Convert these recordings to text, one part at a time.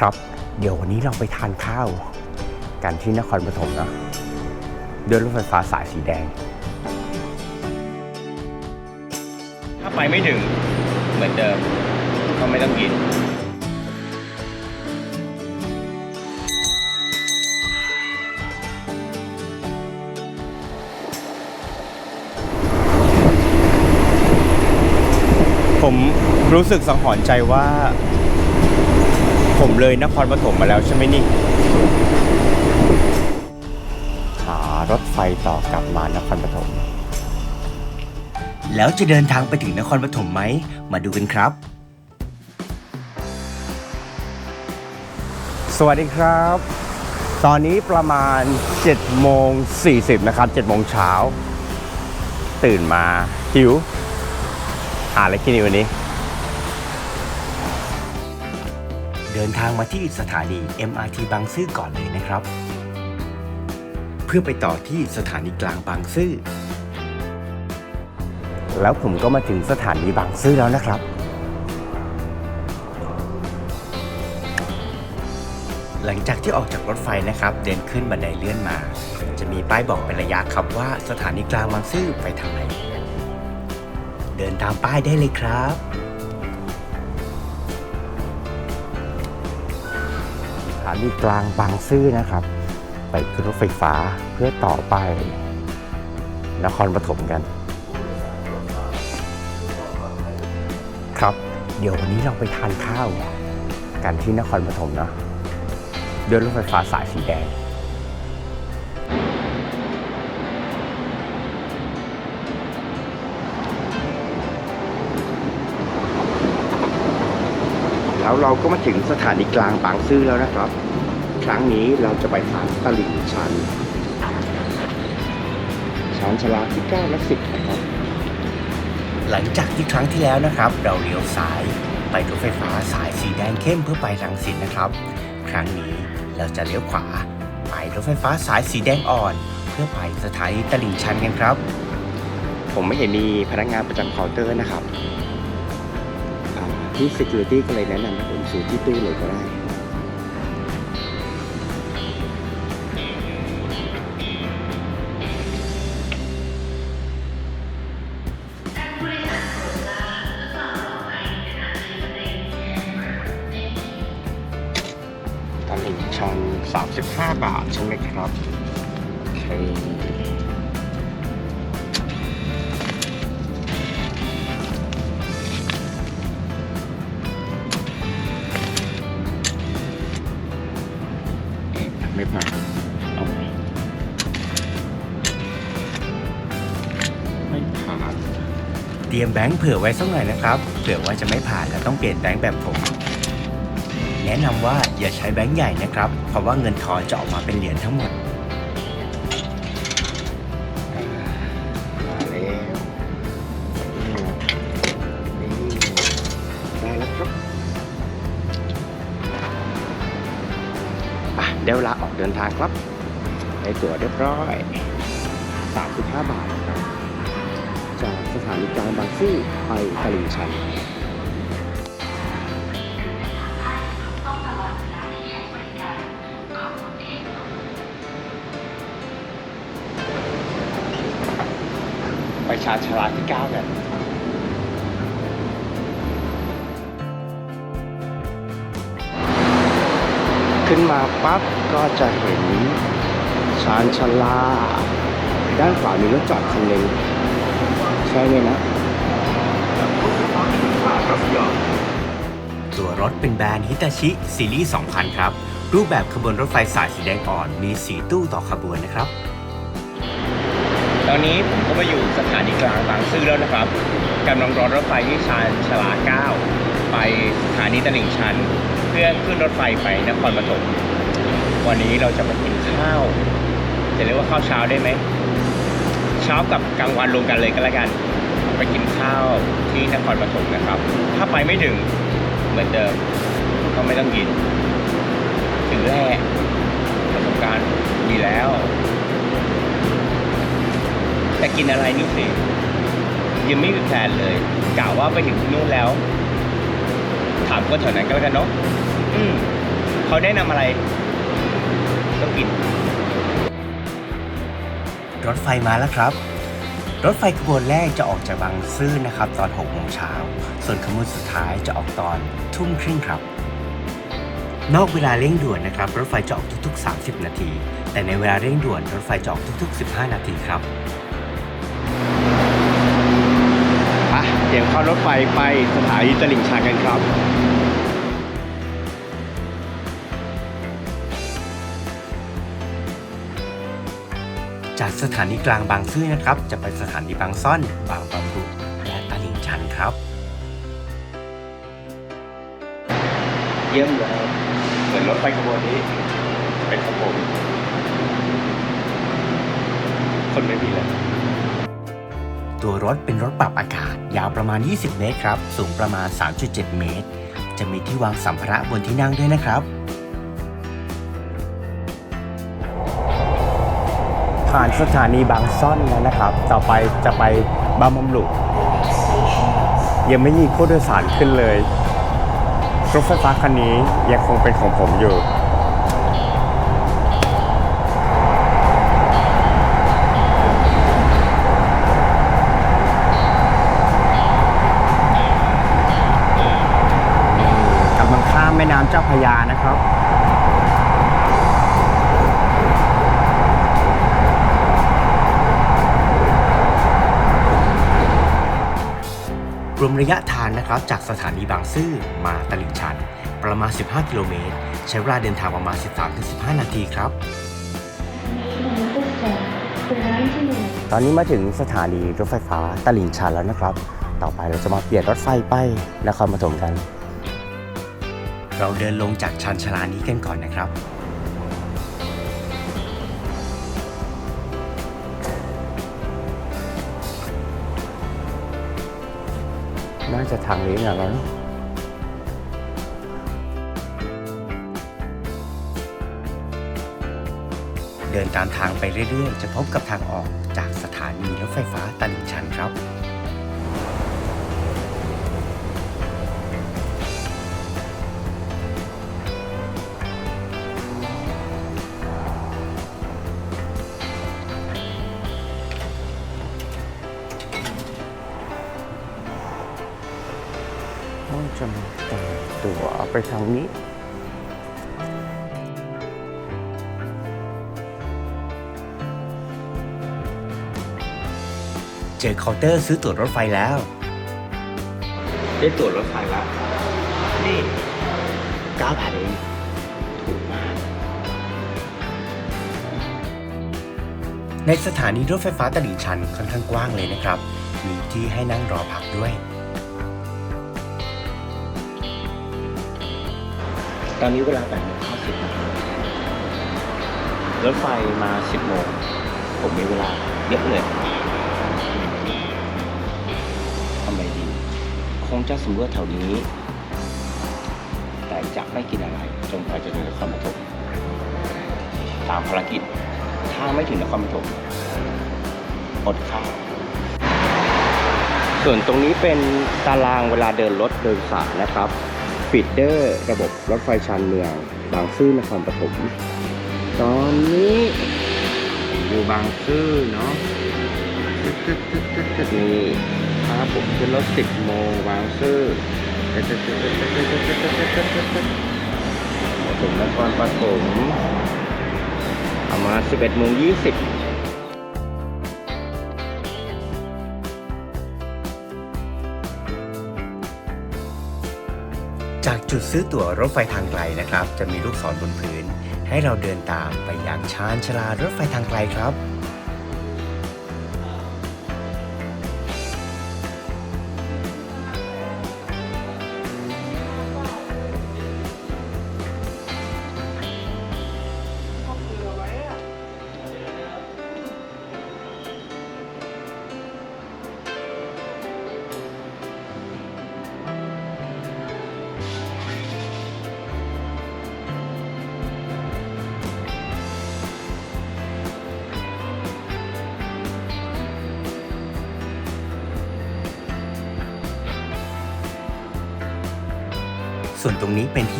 ครับ เดี๋ยววันนี้เราไปทานข้าว กันที่นครปฐมนะด้วยรถไฟฟ้าสายสีแดง ถ้าไปไม่ถึงเหมือนเดิมก็ไม่ต้องกินผมรู้สึกสังหรณ์ใจว่า ผมเลยนครปฐมมาแล้วใช่ไหมนี่หารถไฟต่อกลับมานครปฐมแล้วจะเดินทางไปถึงนครปฐมไหม มาดูกันครับ สวัสดีครับ ตอนนี้ประมาณ7โมง40นะครับ7โมงเช้า ตื่นมาหิวหาอะไรกินดีวันนี้ เดินทางมาที่สถานี MRT บางซื่อก่อนเลยนะครับ เพื่อไปต่อที่สถานีกลางบางซื่อ แล้วผมก็มาถึงสถานีบางซื่อแล้วนะครับ หลังจากที่ออกจากรถไฟนะครับ เดินขึ้นบันไดเลื่อนมา จะมีป้ายบอกเป็นระยะครับว่าสถานีกลางบางซื่อไปทางไหน เดินตามป้ายได้เลยครับานีกลางบางซื่อนะครับ ไปขึ้นรถไฟฟ้าเพื่อต่อไป นครปฐมกัน ครับ เดี๋ยววันนี้เราไปทานข้าวกันที่นครปฐมเนะด้วยรถไฟฟ้าสายสีแดง แล้วเราก็มาถึงสถานีกลางบางซื่อแล้วนะครับ ครั้งนี้เราจะไปทางตลิ่งชันชานชาลาที่9และ10นะครับ หลังจากที่ครั้งที่แล้วนะครับ เราเลี้ยวซ้ายไปรถไฟฟ้าสายสีแดงเข้มเพื่อไปรังสิตนะครับ ครั้งนี้เราจะเลี้ยวขวาไปรถไฟฟ้าสายสีแดงอ่อน เพื่อไปสถานีตลิ่งชันกันครับ ผมไม่เห็นมีพนักงานประจำเคาน์เตอร์นะครับอ่า ที่ security ก็เลยแนะนำให้ผมซื้อที่ตู้เลยก็ได้ตลิ่งชัน35 บาทใช่ไหมครับ โอเค รียมแบงค์เผื่อไว้สักหน่อยนะครับ เผื่อว่าจะไม่ผ่านแล้วต้องเปลี่ยนแบงค์แบบผม แนะนำว่าอย่าใช้แบงค์ใหญ่นะครับ เพราะว่าเงินทอนจะออกมาเป็นเหรียญทั้งหมดมาแล้วนี่ได้แล้วครับอะเดี๋ยวเวลาออกเดินทางครับได้ตั๋วเรียบร้อย 35 บาทครับจากสถานีกลางบางซื่อไปตลิ่งชันไปชาร์จชาลาที่9กันขึ้นมาปั๊บก็จะเห็นชานชาลา ด้านขวามีรถจอดคันหนึ่ง ใช่ไหมนะตัวรถเป็นแบรนด์ฮิตาชิซีรีส์2000 ครับ รูปแบบขบวนรถไฟสายสีแดงอ่อน มี 4 ตู้ต่อขบวนนะครับ ตอนนี้ผมก็มาอยู่สถานีกลางบางซื่อแล้วนะครับกำลังรอรถไฟที่ชานชาลา 9 ไปสถานีตลิ่งชัน เพื่อขึ้นรถไฟไปนครปฐมวันนี้เราจะมากินข้าว จะเรียกว่าข้าวเช้าได้ไหม เช้ากับ กลางวันรวมกันเลยก็แล้วกัน ไปกินข้าวที่นครปฐมนะครับ ถ้าไปไม่ถึงเหมือนเดิมก็ไม่ต้องกิน ถึงแรกประสบการณ์มีแล้ว แต่กินอะไรนี่สิยังไม่มีแพลนเลยกะว่าไปถึงที่นู่นแล้ว ถามคนแถวนั้นก็แล้วกันเนาะอืมเขาแนะนำอะไรก็กิน รถไฟมาแล้วครับ รถไฟขบวนแรกจะออกจากบางซื่อนะครับ ตอน6โมงเช้า ส่วนขบวนสุดท้ายจะออกตอนทุ่มครึ่งครับ นอกเวลาเร่งด่วนนะครับ รถไฟจะออกทุกๆ 30 นาที แต่ในเวลาเร่งด่วนรถไฟจะออกทุก ๆ 15 นาทีครับเตรียมเข้ารถไฟไปสถานีตลิ่งชันกันครับ จากสถานีกลางบางซื่อนะครับ จะไปสถานีบางซ่อน บางบำรุและตลิ่งชันครับ เยี่ยมเลยเหมือนรถไฟขบวนนี้ เป็นของผมคนไม่มีเลยตัวรถเป็นรถปรับอากาศ ยาวประมาณ 20 เมตรครับ สูงประมาณ 3.7 เมตร จะมีที่วางสัมภาระบนที่นั่งด้วยนะครับ ผ่านสถานีบางซ่อนแล้วนะครับ ต่อไปจะไปบางบำรุยังไม่มีผู้โดยสารขึ้นเลยรถไฟฟ้าคันนี้ยังคงเป็นของผมอยู่กำลังข้ามแม่น้ำเจ้าพยานะครับ รวมระยะทางนะครับจากสถานีบางซื่อมาตลิ่งชัน ประมาณ 15 กิโลเมตร ใช้เวลาเดินทางประมาณ 13-15 นาทีครับ ตอนนี้มาถึงสถานีรถไฟฟ้าตลิ่งชันแล้วนะครับ ต่อไปเราจะมาเปลี่ยนรถไฟไปนครปฐมกัน เราเดินลงจากชันชาลานี้กันก่อนนะครับ น่าจะทางนี้นะแล้วเนอะเดินตามทางไปเรื่อยๆ จะพบกับทางออกจากสถานีรถไฟฟ้าตลิ่งชันครับ ไปทางนี้ เจอเคาน์เตอร์ซื้อตั๋วรถไฟแล้ว ได้ตั๋วรถไฟแล้ว นี่เก้าบาทเองถูกมาก ในสถานีรถไฟฟ้าตลิ่งชันค่อนข้างกว้างเลยนะครับ มีที่ให้นั่งรอพักด้วย ตอนนี้เวลา8โมงห้าสิบรถไฟมา 10โมงผมมีเวลาเยอะเลยทำไงดี คงจะสำรวจแถวนี้ แต่จะไม่กินอะไร จนกว่าจะถึงนครปฐมตามภารกิจ ถ้าไม่ถึงนครปฐมอดข้าวส่วนตรงนี้เป็นตารางเวลาเดินรถโดยสารนะครับ ฟีดเดอร์ระบบรถไฟชานเมืองบางซื่อนครปฐมตอนนี้อยู่บางซื่อเนาะนี่พาผมขึ้นรถสิบโมงบางซื่อถึงนครปฐมประมาณสิบเอ็ดโมงยี่สิบ จากจุดซื้อตั๋วรถไฟทางไกลนะครับ จะมีลูกศรบนพื้น ให้เราเดินตามไปยังชานชาลารถไฟทางไกลครับ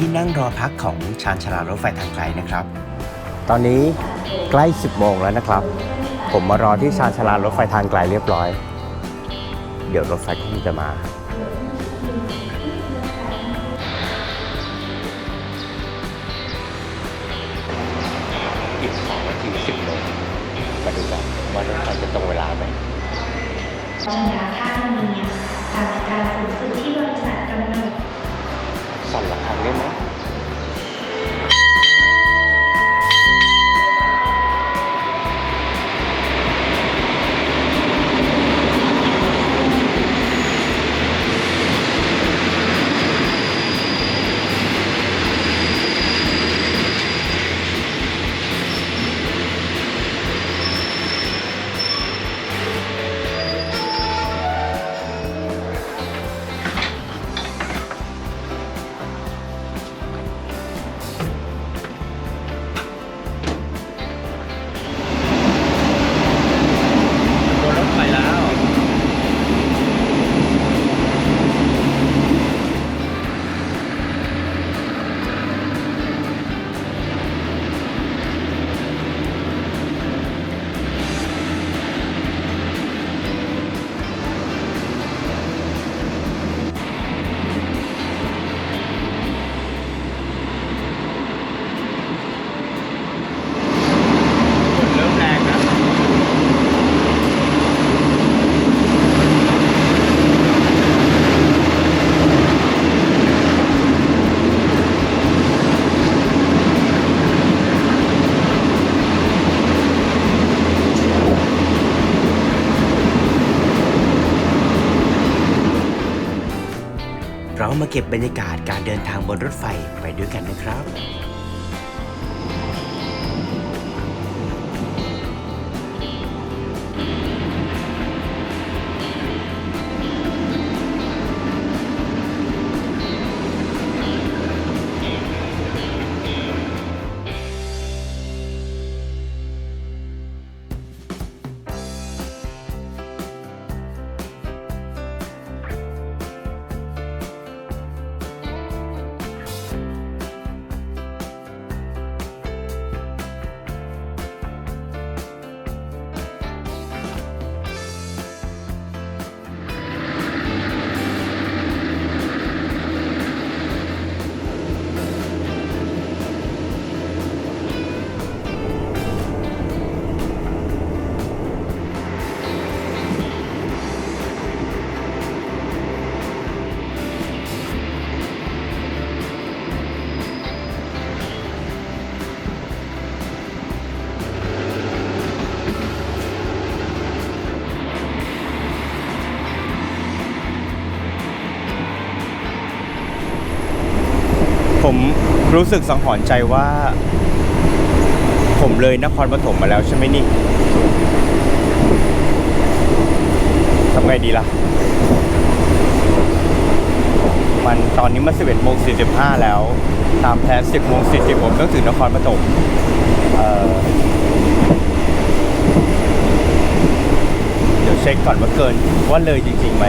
ที่นั่งรอพักของชานชาลารถไฟทางไกลนะครับ ตอนนี้ใกล้ 10 โมงแล้วนะครับ ผมมารอที่ชานชาลารถไฟทางไกลเรียบร้อย เดี๋ยวรถไฟคงจะมาอีก2นาที10โมงมาดูกันว่ารถไฟจะตรงเวลาไหม มาเก็บบรรยากาศการเดินทางบนรถไฟไปด้วยกันนะครับ รู้สึกสังหรณ์ใจว่า ผมเลยนครปฐมมาแล้วใช่ไหมนี่ทำไงดีล่ะ มันตอนนี้มัน11โมง45 แล้ว ตามแผน10โมง40 ผมต้องถึงนครปฐมเเดี๋ยวเช็คก่อนว่าเกินว่าเลยจริงๆไหม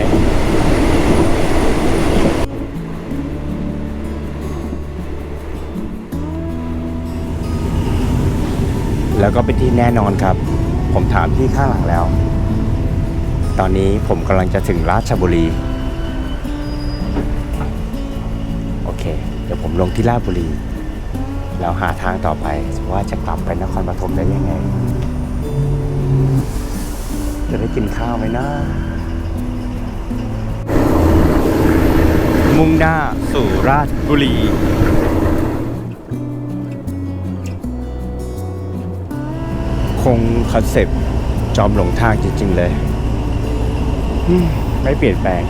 แล้วก็เป็นที่แน่นอนครับ ผมถามที่ข้างหลังแล้ว ตอนนี้ผมกำลังจะถึงราชบุรี โอเค เดี๋ยวผมลงที่ราชบุรี แล้วหาทางต่อไปว่าจะกลับไปนครปฐมได้ยังไง จะได้กินข้าวไหมนะมุ่งหน้าสู่ราชบุรี คงคอนเซปต์จอมหลงทางจริง ๆ เลย ไม่เปลี่ยนแปลง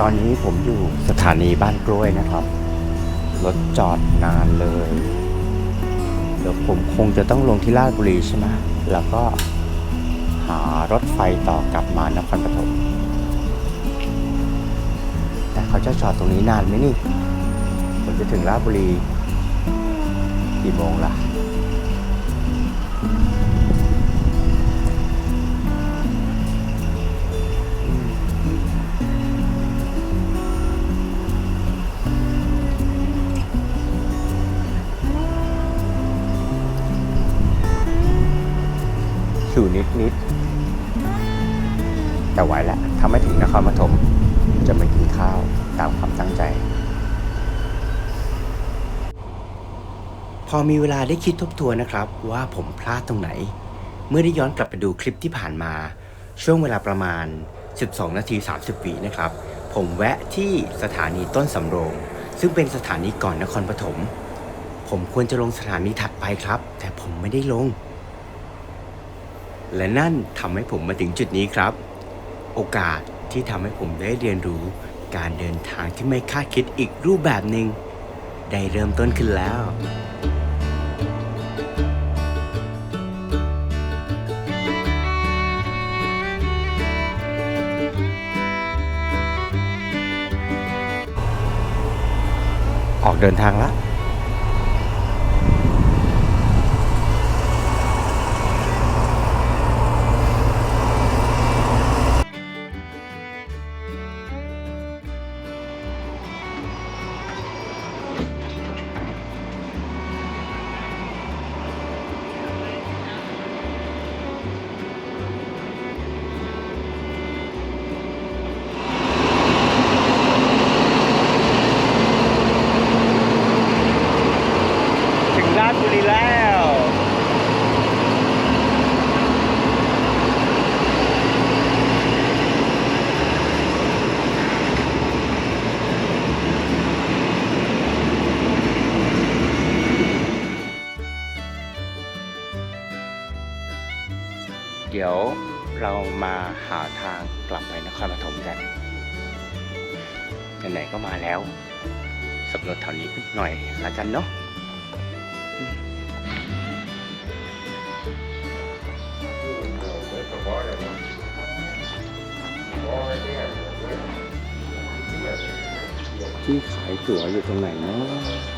ตอนนี้ผมอยู่สถานีบ้านกล้วยนะครับ รถจอดนานเลยเดี๋ยวผมคงจะต้องลงที่ราชบุรีใช่ไหมแล้วก็หารถไฟต่อกลับมานครปฐม เขาจะจอดตรงนี้นานไหมนี่ผมจะถึงราชบุรีกี่โมงล่ะอยู่นิดๆแต่ไหวแล้วทำให้ถึงนครปฐม จะไปกินข้าวตามความตั้งใจ พอมีเวลาได้คิดทบทวนนะครับ ว่าผมพลาดตรงไหน เมื่อได้ย้อนกลับไปดูคลิปที่ผ่านมา ช่วงเวลาประมาณ 12 นาที 30วินะครับ ผมแวะที่สถานีต้นสำโรง ซึ่งเป็นสถานีก่อนนครปฐมผมควรจะลงสถานีถัดไปครับ แต่ผมไม่ได้ลง และนั่นทำให้ผมมาถึงจุดนี้ครับ โอกาส ที่ทำให้ผมได้เรียนรู้การเดินทางที่ไม่คาดคิดอีกรูปแบบหนึ่งได้เริ่มต้นขึ้นแล้ว ออกเดินทางแล้ว ดี๋ยวเรามาหาทางกลับไปนครปฐมกันไหนๆก็มาแล้วสำรวจแถวนี้หน่อยละกันเนาะที่ขายตั๋วอยู่ตรงไหนเนาะ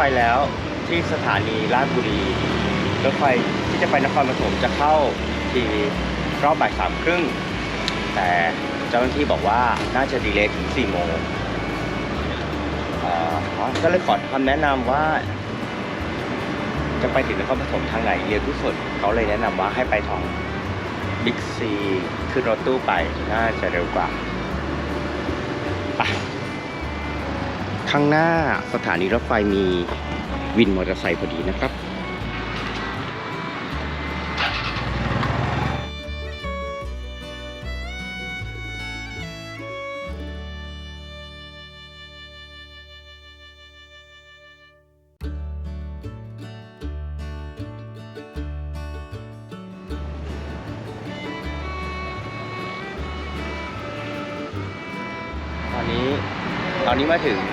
ไฟแล้วที่สถานีราชบุรีรถไฟที่จะไปนครปฐมจะเข้าทีรอบบ่ายสามครึ่ง แต่เจ้าหน้าที่บอกว่าน่าจะดีเลย์ถึง4โมงก็เลยขอคำแนะนำว่า จะไปถึงนครปฐมทางไหนเร็วที่สุดเขาเลยแนะนำว่าให้ไปทางบิ๊กซีขึ้นรถตู้ไปน่าจะเร็วกว่า ข้างหน้าสถานีรถไฟมีวินมอเตอร์ไซค์พอดีนะครับตอนนี้ตอนนี้มาถึง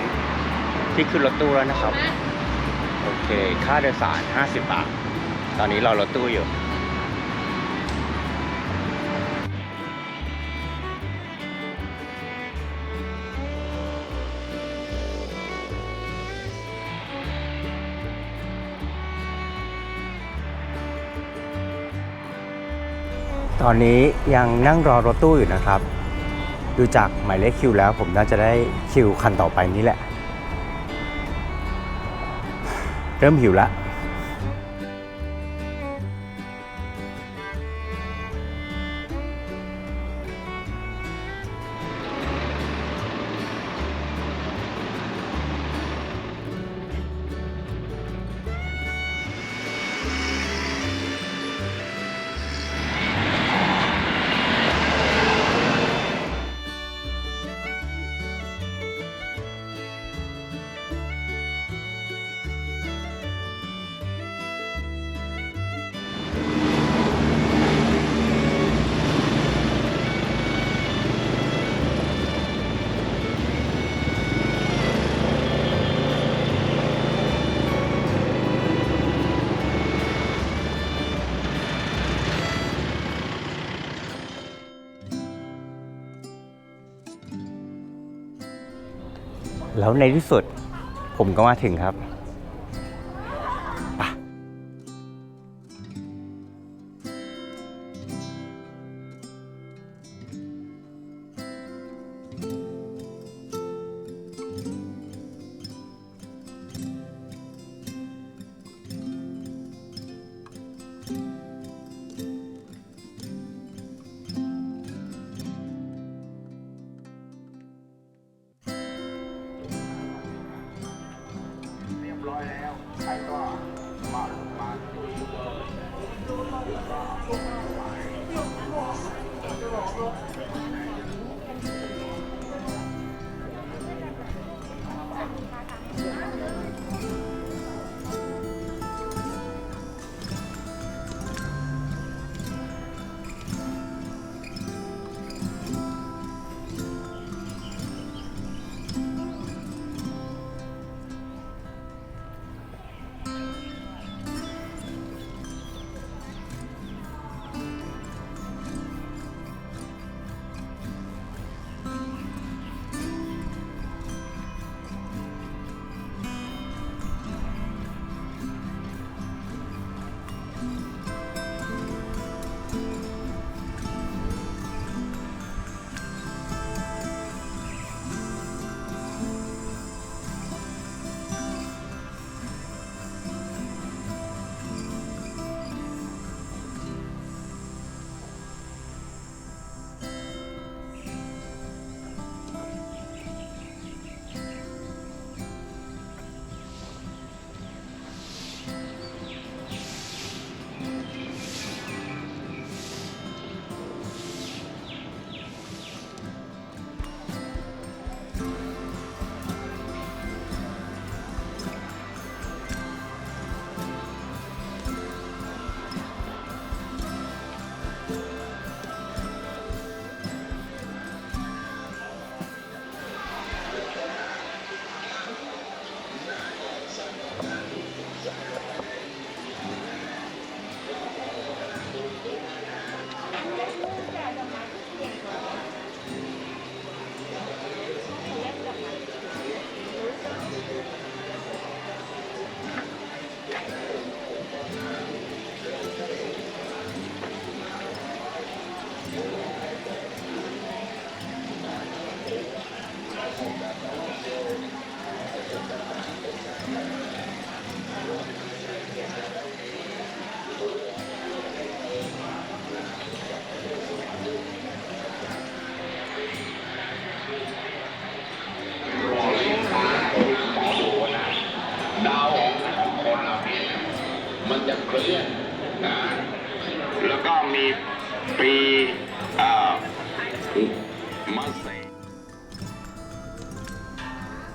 ที่ขึ้นรถตู้แล้วนะครับ โอเค ค่าโดยสาร 50 บาท ตอนนี้รอรถตู้อยู่ตอนนี้ยังนั่งรอรถตู้อยู่นะครับ ดูจากหมายเลขคิวแล้วผมน่าจะได้คิวคันต่อไปนี้แหละ เริ่มหิวแล้ว แล้วในที่สุดผมก็มาถึงครับ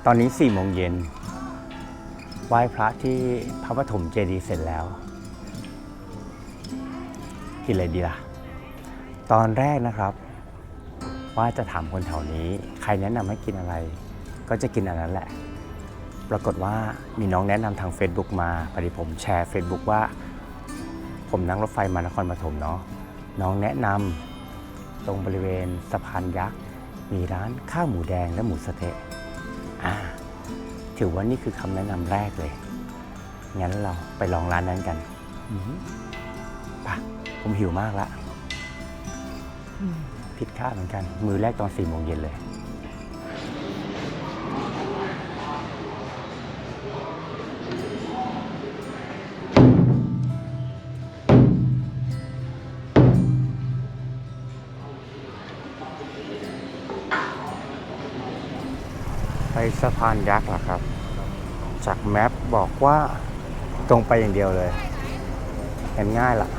ตอนนี้4ี่โมงเย็นไหว้พระที่พระปฐมเจดีย์เสร็จแล้ว กินอะไรดีล่ะ ตอนแรกนะครับ ว่าจะถามคนแถวนี้ ใครแนะนำให้กินอะไร ก็จะกินอันนั้นแหละ ปรากฏว่ามีน้องแนะนำทาง Facebook มาพอดีผมแชร์ Facebook ว่า ผมนั่งรถไฟมานครปฐมเนาะน้องแนะนำตรงบริเวณสะพานยักษ์ มีร้านข้าวหมูแดงและหมูสะเต๊ะ อ่าถือว่านี่คือคำแนะนำแรกเลย งั้นเราไปลองร้านนั้นกันอืมไป่ะผมหิวมากละอืมผิดคาดเหมือนกัน มือแรกตอนสี่โมงเย็นเลย สะพานยักษ์เหรอครับ จากแมปบอกว่าตรงไปอย่างเดียวเลยเห็นง่ายละ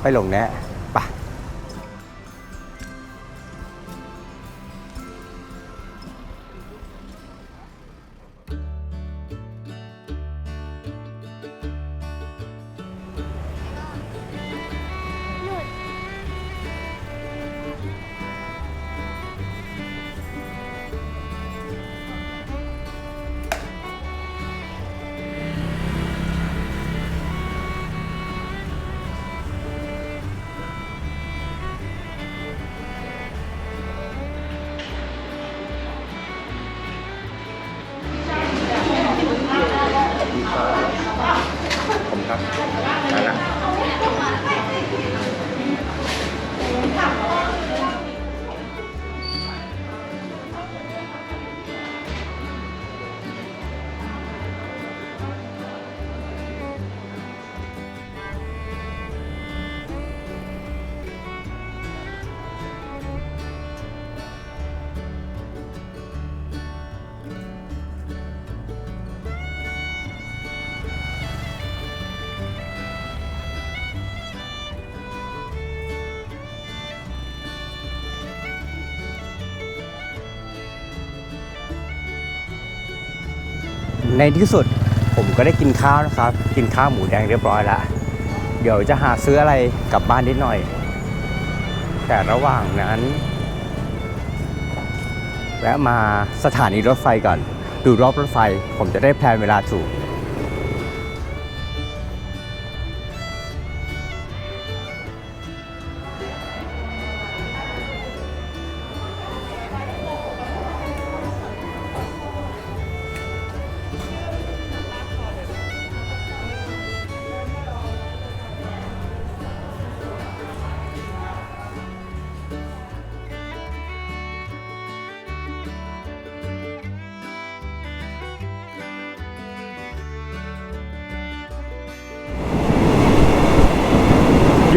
ไปหลงแน่ปะ ในที่สุดผมก็ได้กินข้าวนะครับ กินข้าวหมูแดงเรียบร้อยละเดี๋ยวจะหาซื้ออะไรกลับบ้านนิดหน่อย แต่ระหว่างนั้นแวะมาสถานีรถไฟก่อน ดูรอบรถไฟ ผมจะได้แพลนเวลาถูก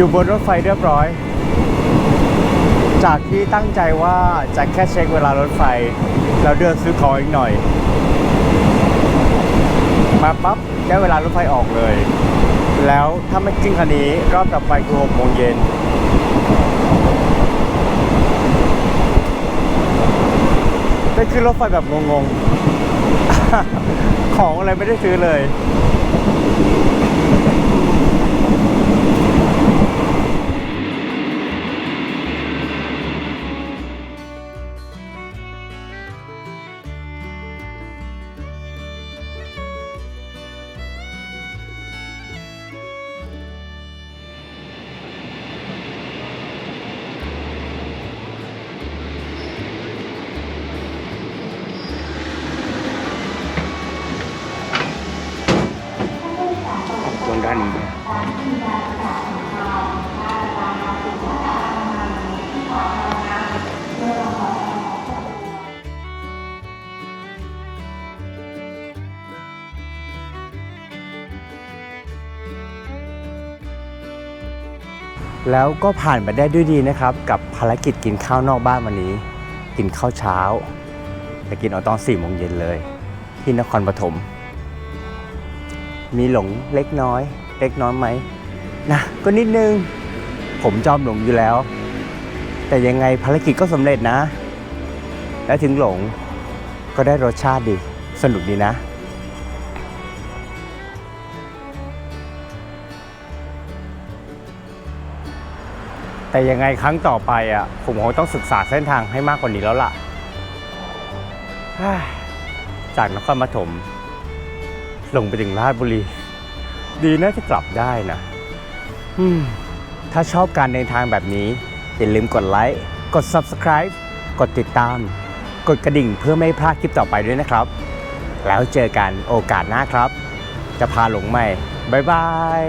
อยู่บนรถไฟเรียบร้อย จากที่ตั้งใจว่าจะแค่เช็คเวลารถไฟ แล้วเดินซื้อของอีกหน่อย มาปั๊บได้เวลารถไฟออกเลย แล้วถ้าไม่จริงคันนี้รอบต่อไปคือ6โมงเย็นได้ขึ้นรถไฟแบบงงๆ ของอะไรไม่ได้ซื้อเลย แล้วก็ผ่านไปได้ด้วยดีนะครับ กับภารกิจกินข้าวนอกบ้านวันนี้ กินข้าวเช้าแต่กินเอาตอน4โมงเย็นเลย ที่นครปฐมมีหลงเล็กน้อย เล็กน้อยไหมนะก็นิดนึง ผมจอมหลงอยู่แล้ว แต่ยังไงภารกิจก็สำเร็จนะ และถึงหลงก็ได้รสชาติดี สนุกดีนะ แต่ยังไงครั้งต่อไปอะผมคงต้องศึกษาเส้นทางให้มากกว่านี้แล้วล่ะ จากนครปฐมลงไปถึงราชบุรี ดีน่าจะกลับได้นะถ้าชอบการเดินทางแบบนี้ อย่าลืมกดไลค์ กด Subscribe กดติดตาม กดกระดิ่งเพื่อไม่พลาดคลิปต่อไปด้วยนะครับ แล้วเจอกันโอกาสหน้าครับ จะพาหลงใหม่ บ๊ายบาย